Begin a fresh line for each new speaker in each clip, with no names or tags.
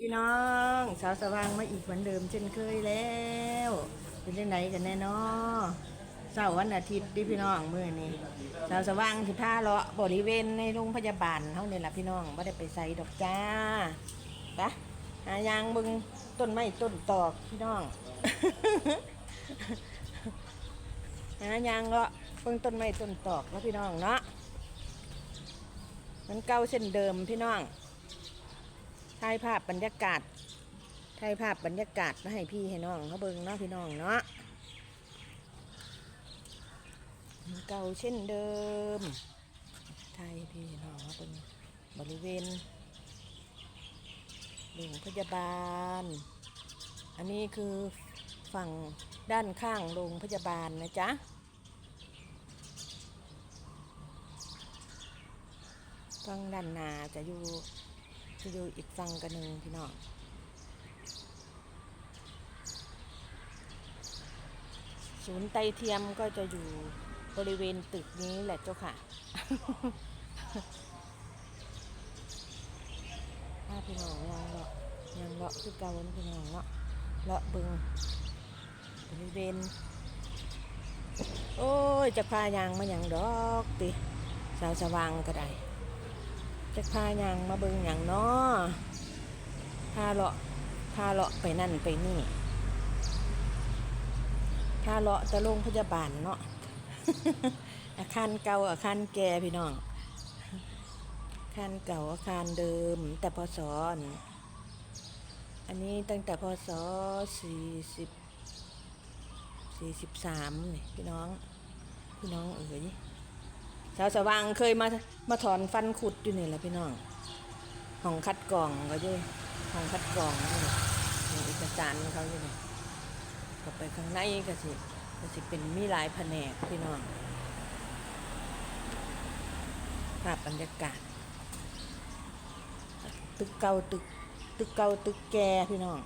พี่น้องสาวสว่างมาอีกเหมือนเดิมเช่นเคยแล้ว เป็นยังไงกันแน่นาะเสาร์วันอาทิตย์ดิพี่น้องมื้อนี้สาวสว่างสิพาเลาะบริเวณในโรงพยาบาลเฮานี่ล่ะพี่น้องบ่ได้ไปใส่ดอกจ้าปะหายางมึงต้นไม้ต้นตอกพี่น้องหายางเลาะเบิ่งต้นไม้ต้นตอกแล้วพี่น้องเนาะมันเก่าเช่นเดิมพี่น้อง ถ่ายภาพบรรยากาศถ่ายภาพบรรยากาศมาให้พี่ให้น้องเขาเบิ่งเนาะพี่น้องเนาะเก่าเช่นเดิมถ่ายพี่น้องเขาเบิ่งบริเวณโรงพยาบาล อันนี้คือฝั่งด้านข้างโรงพยาบาลนะจ๊ะฝั่งด้านหน้าจะอยู่ จะอยู่อีกฝั่งกันหนึ่งพี่น้องศูนย์ไตเทียมก็จะอยู่บริเวณตึกนี้แหละเจ้าค่ะถ้าพี่น้องยังเลาะยังเลาะคือเก่านพี่น้องเนาะเลาะเบึงบริเวณโอ้ยจะพายางมาอย่างดอกติสาวสว่างก็ได้ จะพายังมาเบิงอย่างเนาะพาเลาะพาเลาะไปนั่นไปนี่ พาเลาะจะโรงพยาบาลเนาะอาคารเก่าอาคารแก่พี่น้องอาคารเก่าอาคารเดิม แต่พศอนอันนี้ตั้งแต่พศสี่สิบสี่สิบสามนี่พี่น้อง พี่น้องเอ๋ย สาวสว่างเคยมามาถอนฟันขุดอยู่นี่แหละพี่น้องห้องคัดกรองก็อยู่ห้องคัดกรองนี่ห้องเอกสารเขาอยู่นี่ก็ไปข้างในก็สิก็สิเป็นมีหลายแผนกพี่น้องภาพบรรยากาศ ตึกเก่าตึกตึกเก่าตึกแก่พี่น้อง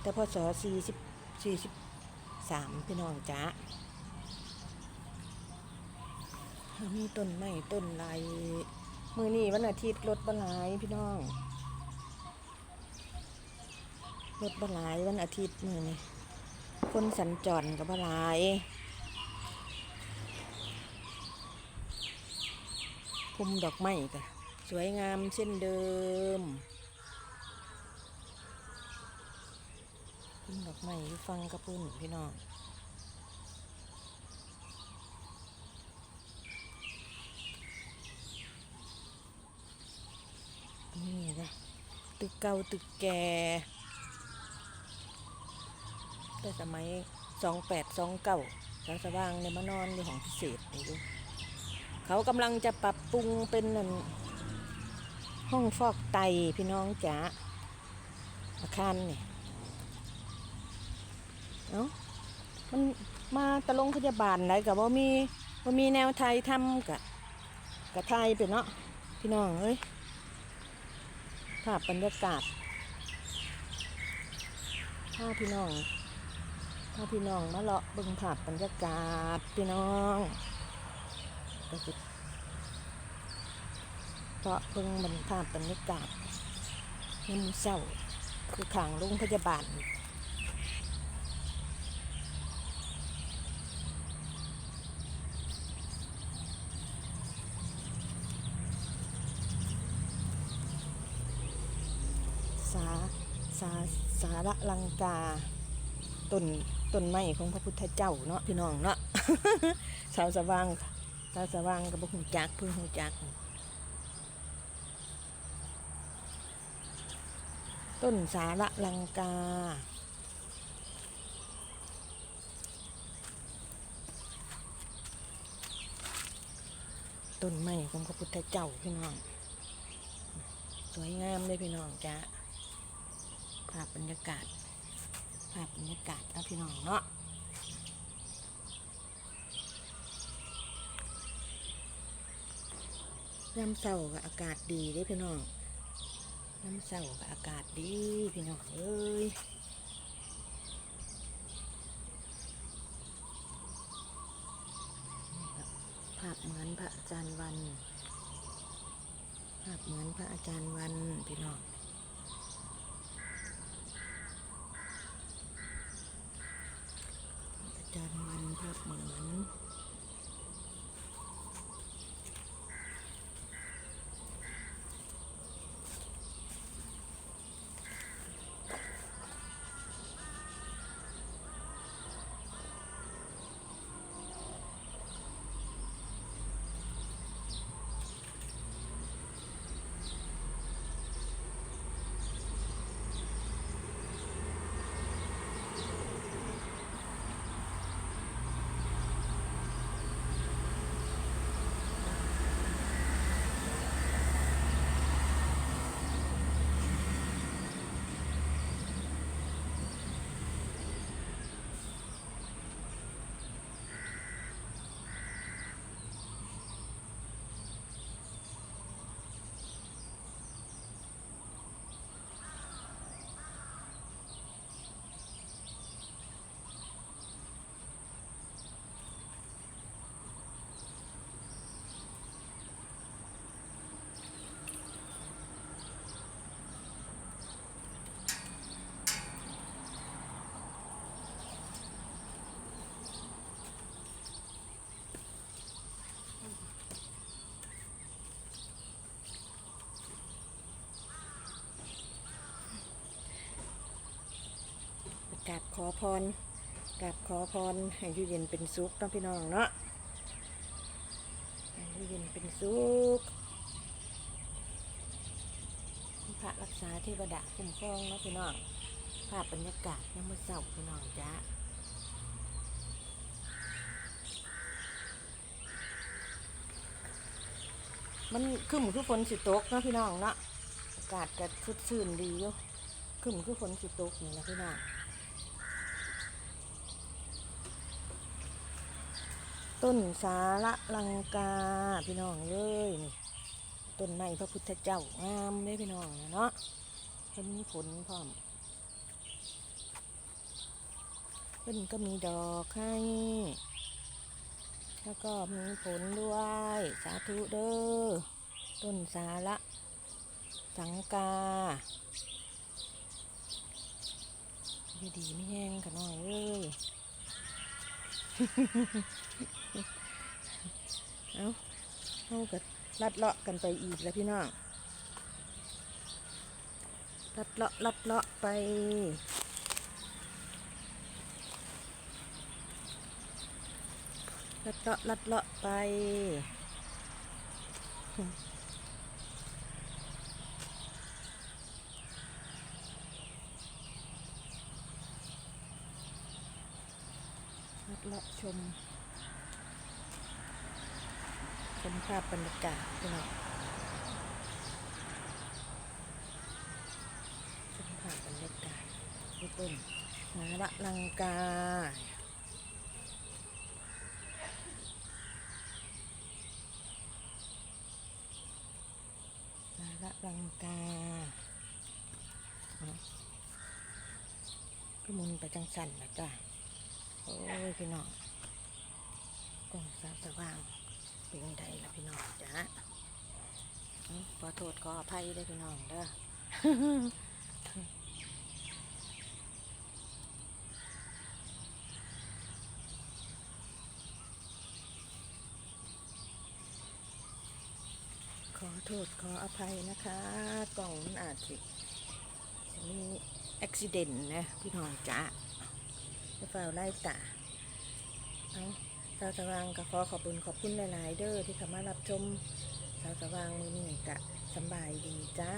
แต่พศสี่สิบสี่สิบสามพี่น้องจ้า มีต้นไม้ต้นไรมือนี่วันอาทิตย์รถบหลายพี่น้องรถบหลายวันอาทิตย์มือนี่คนสัญจรกับบหลายพุ่มดอกไม้ก็สวยงามเช่นเดิมพุ่มดอกไม้ฟังกระปุ่นพี่น้อง นี่นะ ตึกเก่าตึกแก่แต่สมัยสองแปดสองเก้าสาวสว่างเนี่ยมานอนในห้องพิเศษเขากำลังจะปรับปรุงเป็นห้องฟอกไตพี่น้องจ๋าอาคารเนี่ยเอ้ามันมาตะลงพยาบาลไหนกับว่ามีว่ามีแนวไทยทำกับกับไทยเป็นเนาะพี่น้องเอ้ย ภาพบรรยากาศถ้าพี่น้องถ้าพี่น้องมาเลาะบึงภาพบรรยากาศพี่น้องก็จะเลาะเบิ่งบรรภาพบรรยากาศยามเศร้าคือขังโรงพยาบาลสาสาสา ระลังกาต้นต้นไม้ของพระพุทธเจ้าเนาะพี่น้องเนาะสาวสว่างสาวสว่างกับบุญจักเพิ่งหูจัก ต้นสาระลังกา ต้นไม้ของพระพุทธเจ้าพี่น้อง สวยงามเลยพี่น้องจ้าภาพบรรยากาศาพบรรยากาศเอาพี่น้องเนาะยามเศร้ากับอากาศดีเด้พี่น้องยามเศร้ากับอากาศดีพี่น้องเอ้ยนี่ครับภาพเหมือนพระอาจารย์วัน ภาพเหมือนพระอาจารย์วันพี่น้อง จันทร์วันพระเหมือน ขอพรกราบขอพรให้อยู่เย็นเป็นสุขต้องพี่น้องเนาะให้อยู่เย็นเป็นสุขพระรักษาเทวดาคุ้มครองเนาะพี่น้องภาพบรรยากาศน้ำมือเศร้าพี่น้องจ้ามันขึ้นคือฝนสิตกเนาะพี่น้องเนาะอากาศก็ชุดชื่นดีอยู่ขึ้นคือฝนสิตกนี่นะพี่น้อง ต้นสาระลังกาพี่น้องเลยนี่ต้นไม้พระพุทธเจ้างามเลยพี่น้องเนาะเห็นผลพร้อมเพิ่นก็มีดอกให้แล้วก็มีผลด้วย สาธุเด้อต้นสาระสังกาดีดีไม่แห้งกันหน่อยเอ้ย เอาเอากันลัดเลาะกันไปอีกแล้วพี่น้อง ลัดเลาะลัดเลาะไปลัดเลาะลัดเลาะไปลัดเลาะช มชมภาพบรรยากาศพี่น้องชมภาพบรรยากาศที่ต้นสาระลังกาสาระลังกาเอาก็หมุนไปจังสันนะจ้ะ โอ้ยพี่น้องกล้องสาสว่างเป็นไดล่ะพี่น้องจ้าอื้อขอโทษขออภัยเด้พี่น้องเด้อขอโทษขออภัยนะคะกล่องมันอาจจะมีอุบิเหตุนะพี่น้องจ้า จะฝ่าไล่ตาเอาสาวสว่างก็ขอขอบคุณขอบคุณหลายๆเด้อที่เข้ามารับชมสาวสว่างมือนี่กะสบายดีจ้า